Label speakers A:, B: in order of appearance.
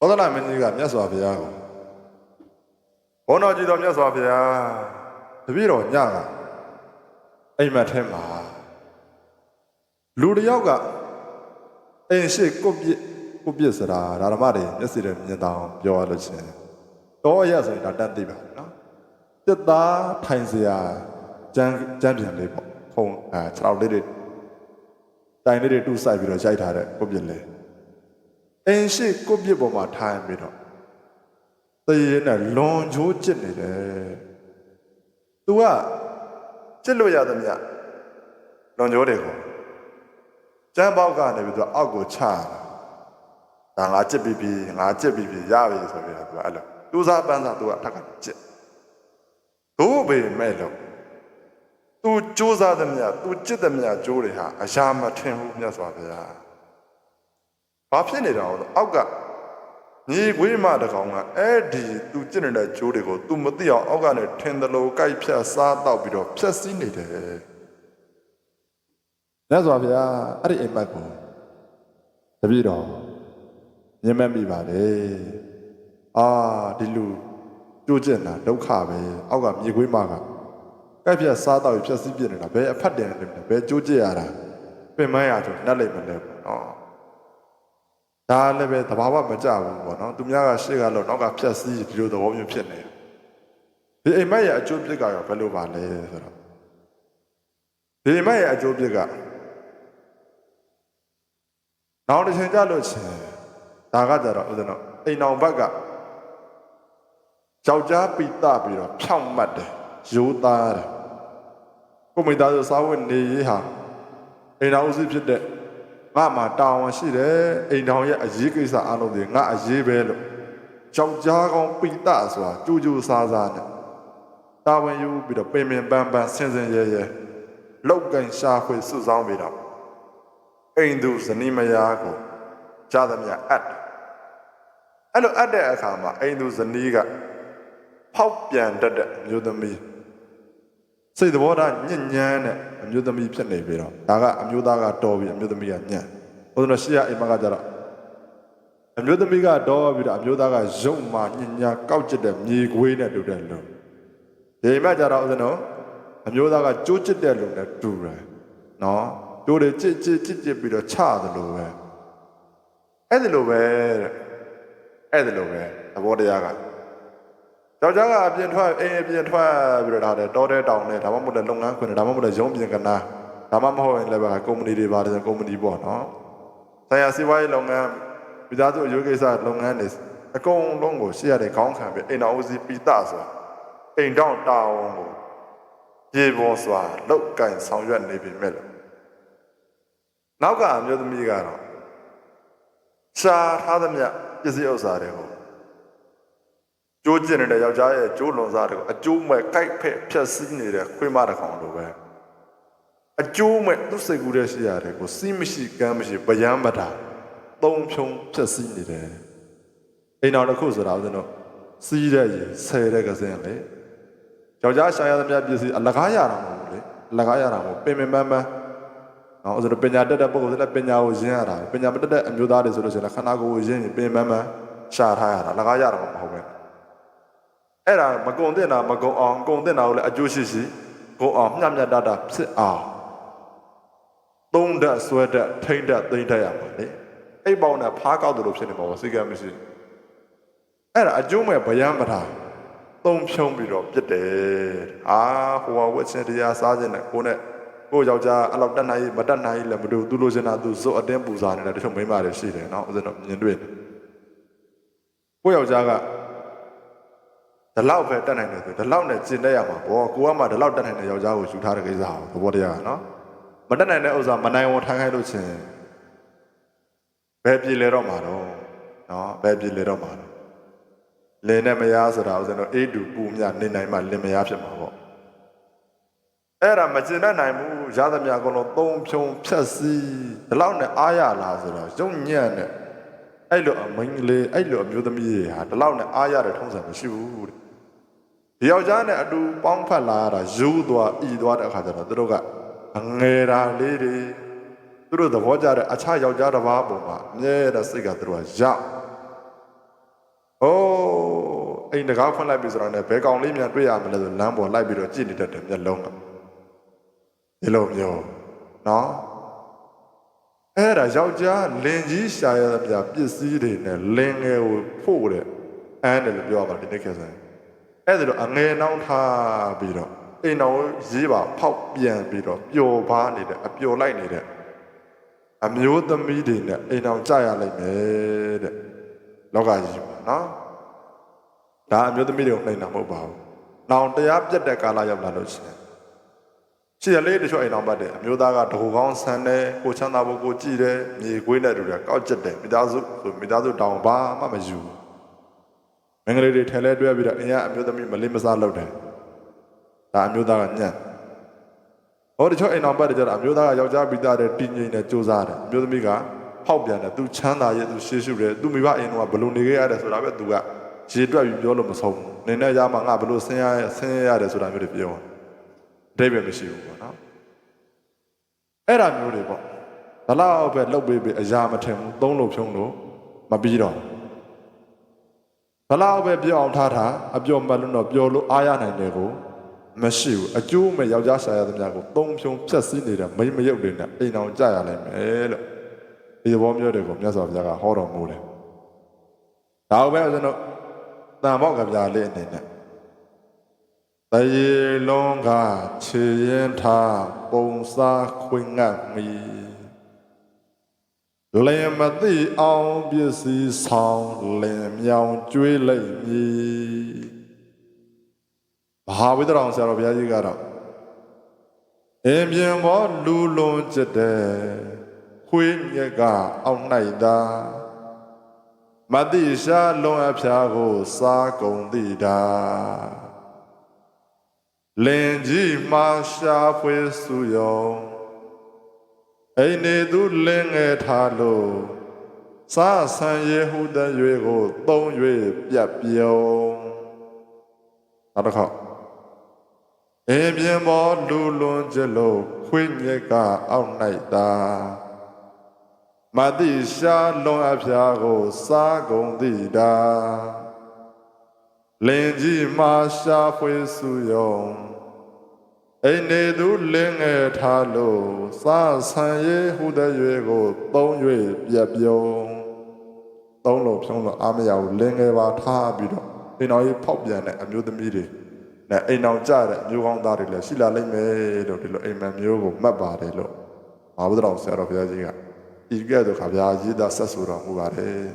A: ဘောဓနာမင်းကြီးကမြတ်စွာဘုရားကိုဘောတော်ကြည်တော်မြတ်စွာဘုရားတပည့်တော်ညကအိမ်မက်ထဲမှာလူတစ်ယောက်ကအိမ်ရှိကုတ်ပြစ်ကုတ်ပြစ်စရာဓမ္မတွေမျက်စိနဲ့မြင်တောင်ပြောရလို့ချင်းတော့ရဆိုရင်ဒါတတ်သိပါနော်တစ်သားထိုင်စရာကျန်းကျန်းပြန်လေးပေါ့ခုံအဲခြေထောက်လေးတွေတိုင်လေးတွေတူးဆိုင်ပြီးတော့ရိုက်ထားတဲ့ကုတ်ပြစ်လေး အင်းရှိကိုပြစ်ပေါ်မှာထိုင်ပြီးတော့တရေနဲ့လွန်ချိုးကျစ်နေတယ်။ तू ကကျစ်လို့ရသမျှလွန်ချိုးတွေကိုကျမ်းပေါက်ကနေပြီးတော့အောက်ကိုချတာ။ဒါငါကျစ်ပြီးပြီငါကျစ်ပြီးပြီရပြီဆိုပြီးတော့ तू အဲ့လိုသူစားပန်းစား तू ကထပ်ကကျစ်။ဒို့ပေမဲ့လို့ तू စူးစားသမျှ तू ကျစ်သမျှကြိုးတွေဟာအရာမထင်ဘူးမြတ်စွာဘုရား။ ဘာဖြစ်နေတာလဲအောက်ကညီခွေးမတကောင်ကအဲ့ဒီသူကျင့်နေတဲ့ကြိုးတွေကို तू မသိအောင်အောက်ကနေထင်တယ်လို့ကြိုက်ဖြတ်စားတော့ပြီးတော့ဖြတ်စည်းနေတယ်။မြတ်စွာဘုရားအဲ့ဒီအိမ်မက်ကိုတပည့်တော်ညင်မဲ့မိပါလေ။အာဒီလူကြိုးကျင့်တာဒုက္ခပဲအောက်ကမြေခွေးမကကြိုက်ဖြတ်စားတော့ပြီးဖြတ်စည်းပြနေတာဘယ်အဖတ်တယ်လဲဘယ်ကြိုးကျင့်ရတာပင်မရဆိုနှက်လိုက်မလဲပေါ့နော်။ ဒါလည်းပဲသဘာဝမကြဘူးပေါ့နော်သူများကရှေ့ကလို့နောက်ကဖြတ်စည်းဒီလိုသဘောမျိုးဖြစ်နေဒီအိမ်မက်ရဲ့အကျိုးပြစ်ကရောဘယ်လိုပါလဲဆိုတော့ဒီအိမ်မက်ရဲ့အကျိုးပြစ်ကနောက်တစ်ချိန်ကြလို့ချင်းဒါကကြတော့ဥဒ္ဒနောအိမ်အောင်ဘက်ကယောက်ျားပိတပြီးတော့ဖြောင့်မတ်တယ်ရိုးသားတယ်ကိုမိသားစုစာဝတ်နေရေးဟာအိမ်တော်ဦးစီးဖြစ်တဲ့ ငါမှာတာဝန်ရှိတယ်အိမ်ထောင်ရဲ့အရေးကိစ္စအလုံးတွေငါအရေးပဲလို့ကြောက်ကြားကောင်းပိတဆိုတာကြိုးကြိုးစားစားနဲ့တာဝန်ယူပြီးတော့ပင်ပင်ပန်းပန်းဆင်ဆင်ရဲရဲလောက်ကန်ရှာဖွေစုဆောင်းပြီးတော့အိမ်သူဇနီးမယားကိုကြားသမျှအပ်တယ်အဲ့လိုအပ်တဲ့အခါမှာအိမ်သူဇနီးကဖောက်ပြန်တတ်တဲ့အမျိုးသမီး စိတ်သဘောထားညဉ့်ညမ်းတဲ့အမျိုးသမီးဖြစ်နေပြီတော့ဒါကအမျိုးသားကတော်ပြီအမျိုးသမီးကညံ့ဘုရားတော်ရှေ့ရအိမ်မကကြတော့အမျိုးသမီးကတော်ပြီးတော့အမျိုးသားကရုံမှညဉ့်ညာကောက်ကျစ်တဲ့မြေခွေးနဲ့တူတဲ့လူဒီအိမ်မကြတော့ဦးဇင်းတို့အမျိုးသားကကြိုးကျစ်တဲ့လူနဲ့တူတယ်နော်ကြိုးတွေကျစ်ကျစ်ကျစ်ကျစ်ပြီးတော့ချတယ်လို့ပဲအဲ့ဒီလိုပဲတဲ့အဲ့ဒီလိုပဲသဘောတရားက ယောက်ျားကအပြင်ထွက်အိမ်အပြင်ထွက်ပြီးတော့ဒါတောတဲ့တောင်နဲ့ဒါမှမဟုတ်လည်းလုပ်ငန်းခွင်နဲ့ဒါမှမဟုတ်လည်းရုံးပြင်ကနာဒါမှမဟုတ်ရင်လည်းပဲကုမ္ပဏီတွေပါတယ်ဆိုကုမ္ပဏီပေါ့နော်။ဆရာစီးပွားရေးလုပ်ငန်းပြည်သားစုအယုကိစ္စလုပ်ငန်းတွေအကုန်လုံးကိုရှေ့ရတဲ့ခေါင်းခံပြီးအိမ်တော်ဦးစီးပိတဆိုတာအိမ်တောင်တာဝန်ကိုရေပေါ်စွာလောက်ကင်ဆောင်ရွက်နေပြီမဲ့လို့နောက်ကအမျိုးသမီးကတော့ရှားထားသမျှပစ္စည်းဥစ္စာတွေကို ကျိုးကျင်နေတဲ့ယောက်ျားရဲ့ကျိုးလွန်စားတွေကိုအကျိုးမဲ့ကြိုက်ဖက်ဖြက်စီးနေတဲ့ခွေးမတစ်ကောင်လိုပဲအကျိုးမဲ့သူ့စိတ်ကူးတဲ့ရှိရတယ်ကိုစီးမရှိကမ်းမရှိဗျမ်းမတာသုံးဖြုံဖြက်စီးနေတယ်အိမ်တော်တစ်ခုဆိုတာဦးဇင်းတို့စီးတဲ့ရေဆယ်တဲ့ကစင်းလေယောက်ျားရှာရသမျှပစ္စည်းအလကားရတာမဟုတ်ဘူးလေအလကားရတာမဟုတ်ပင်ပင်ပန်းပန်းနော်ဦးဇင်းတို့ပညာတတ်တဲ့ပုဂ္ဂိုလ်တွေလည်းပညာကိုရင်းရတာပညာမတတ်တဲ့အမျိုးသားတွေဆိုလို့ရှိရင်လည်းခန္ဓာကိုယ်ကိုရင်းရင်ပင်ပန်းပန်းရှာထားရတာအလကားရတာမဟုတ်ဘူး အဲ့ဒါမကုံတင်တာမကုံအောင်ကုံတင်တာကိုလည်းအကျိုးရှိရှိကုံအောင်မျှမျှတတဖြစ်အောင်သုံးဓာတ်ဆွဲဓာတ်ထိမ့်ဓာတ်သိမ့်ဓာတ်ရမှာလေအိပ်ပေါင်းနဲ့ဖားကောက်တယ်လို့ဖြစ်နေမှာပေါ့စိတ်ကမရှိအဲ့ဒါအကျိုးမဲ့ဗျမ်းမထားသုံးဖြုံးပြီးတော့ပြစ်တယ်အာဟိုဝဝက်ချင်းတရားစားခြင်းနဲ့ကိုနဲ့ကိုယောက်ျားအဲ့လောက်တတ်နိုင်မတတ်နိုင်လည်းမတူသူလိုချင်တာသူဇွတ်အတင်းပူစားနေတဲ့တချို့မိန်းမတွေရှိတယ်နော်ဦးဇင်းတို့မြင်တွေ့တယ်ကိုယောက်ျားက ဒီလောက်ပဲတက်နိုင်တယ်ဆိုဒီလောက်နဲ့ကျင်တဲ့ရမှာပေါ့ကိုကမှဒီလောက်တက်နိုင်တဲ့ယောက်ျားကိုယူထားတဲ့ကိစ္စဟာသဘောတရားကနော်မတက်နိုင်တဲ့ဥစ္စာမနိုင်ဝန်ထိုင်ခိုင်းလို့ချင်းဘယ်ပြည်လဲတော့မှာတော့နော်ဘယ်ပြည်လဲတော့မှာတော့လင်းနဲ့မယားဆိုတာဥစ္စာတော့အေးတူပူမြနေနိုင်မှလင်းမယားဖြစ်မှာပေါ့အဲ့ဒါမကျင်တတ်နိုင်ဘူးရသမျှအကုန်လုံးသုံးဖြုံဖြက်စီးဒီလောက်နဲ့အားရလာဆိုတော့ရုံညံ့နဲ့ အဲ့လိုအမင်းကလေးအဲ့လိုအမျိုးသမီးတွေဟာဒီလောက်နဲ့အားရတဲ့ထုံးစံမရှိဘူးတဲ့ဒီယောက်ျားနဲ့အတူပေါင်းဖက်လာရတာယူသွားဤသွားတဲ့အခါကျတော့သူတို့ကအငယ်တာလေးတွေသူတို့သဘောကျတဲ့အခြားယောက်ျားတစ်ပါးပုံမှာအမြဲတမ်းစိတ်ကသူတို့ကရောက်အိုးအိမ်တကားဖွင့်လိုက်ပြီဆိုတော့ねဘယ်ကောင်လေးများတွေ့ရမလဲဆိုလမ်းပေါ်လိုက်ပြီးတော့ကြည့်နေတတ်တယ်မျက်လုံးကဒီလိုမျိုးနော် အဲ့ဒါယောက်ျားလင်ကြီးရှာရတဲ့ပြပစ္စည်းတွေနဲ့လင်ငယ်ကိုဖို့တဲ့အန်းတယ်လို့ပြောရမှာဒီနေ့ခေတ်ဆိုရင်အဲ့ဒါလိုအငယ်နှောင်းထားပြီးတော့အိမ်တော်ရေးပါဖောက်ပြန်ပြီးတော့ပျော်ပါနေတဲ့အပျော်လိုက်နေတဲ့အမျိုးသမီးတွေနဲ့အိမ်တော်ကြရလိုက်မယ်တဲ့လောကကြီးမှာနော်ဒါအမျိုးသမီးတွေကိုနှိမ်တာမဟုတ်ပါဘူး။နောင်တရားပြတ်တဲ့ကာလရောက်လာလို့ရှိရင် ရှိရလေးတချို့အိမ်တော်ပတ်တယ်အမျိုးသားကတကူကောင်းဆန်းတယ်ကိုချမ်းသာဖို့ကိုကြည်တယ်မြေခွေးနဲ့တူတယ်ကောက်ကျက်တယ်မိသားစုဆိုမိသားစုတောင်ဘာမှမယူဘူးမင်္ဂလာတွေထဲလဲတွဲပြီးတော့အင်ရအမျိုးသမီးမလေးမစားလုပ်တယ်ဒါအမျိုးသားကညံ့ဟောတချို့အိမ်တော်ပတ်တယ်ကြတော့အမျိုးသားကယောက်ျားပိသားတဲ့တင်းငိမ့်နဲ့စူးစားတယ်အမျိုးသမီးကဖောက်ပြန်တယ်သူချမ်းသာရဲ့သူရှေးရှုတယ်သူမိဘအိမ်တော်ကဘလို့နေခဲ့ရတယ်ဆိုတာပဲသူကရေတွက်ပြီးပြောလို့မဆုံးဘူးနေနဲ့ရမှာငါဘလို့ဆင်းရဆင်းရရတယ်ဆိုတာမျိုးတွေပြောတယ် အတိတ်ပဲမရှိဘူးပေါ့နော်အဲ့ဒါမျိုးတွေပေါ့ဘလောက်ပဲလှုပ်ပေးပေးအရာမထင်ဘူးသုံးလို့ဖြုံးလို့မပြီးတော့ဘလောက်ပဲပြောအောင်ထားထားအပြောမလို့တော့ပြောလို့အားရနိုင်တယ်ကိုမရှိဘူးအကျိုးမဲ့ယောက်ျားရှာရသမျှကိုသုံးဖြုံးဖြတ်စည်းနေတဲ့မိန်းမရုပ်တွေနဲ့အိမ်အောင်ကြရနိုင်မယ်လို့ဒီဘောမျိုးတွေကိုမြတ်စွာဘုရားကဟောတော်မူတယ်ဒါပဲကျွန်တော်တန်မောက်ကဗျာလေးအနေနဲ့ တရေလုံးကခြေရင်ထားပုံစားခွင်ငတ်မီလင်မသိအောင်ပစ္စည်းဆောင်လင်မြောင်ကျွေးလိုက်မည်ဘာဝိတ္တရောင်ဆရာတော်ဘုရားကြီးကတော့အင်းပြင်ဘောလူလွန်ကျက်တဲ့ခွေးမြက်ကအောက်၌သာမတိရှာလွန်အဖျားကိုစားကုန်သည့်တာ လင်ကြီးမှာရှာဖွေစုယုံအိနေသူလင်ငယ်ထားလို့စားဆန်ရေဟုတဲ့ရွေကိုသုံး၍ပြတ်ပြုံနောက်တစ်ခါအင်းပြင်းပေါ်လူလွန်ကြလို့ခွေးမြက်ကအောက်၌သာမတိရှာလွန်အဖျားကိုစားကုန်သည့်တာ လင်ကြီးမှာရှာဖွေစုယုံအိနေသူလင်ငယ်ထားလို့စားဆန်ရေးဟုတဲ့ရွေကိုသုံး၍ပြက်ပြုံးသုံးလို့ဖြုံးလို့အာမရဘူးလင်ငယ်ပါထားပြီးတော့အိမ်တော်ကြီးဖောက်ပြန်တဲ့အမျိုးသမီးတွေနဲ့အိမ်တော်ကြတဲ့အမျိုးကောင်းသားတွေလည်းရှိလာလိမ့်မယ်လို့ဒီလိုအိမ်မက်မျိုးကိုမှတ်ပါတယ်လို့ဘာဘုဒ္ဓတော်ဆရာတော်ဘုရားကြီးကဤကဲ့သို့ခါဗျာရေးသားဆက်ဆိုတော်မူပါတယ်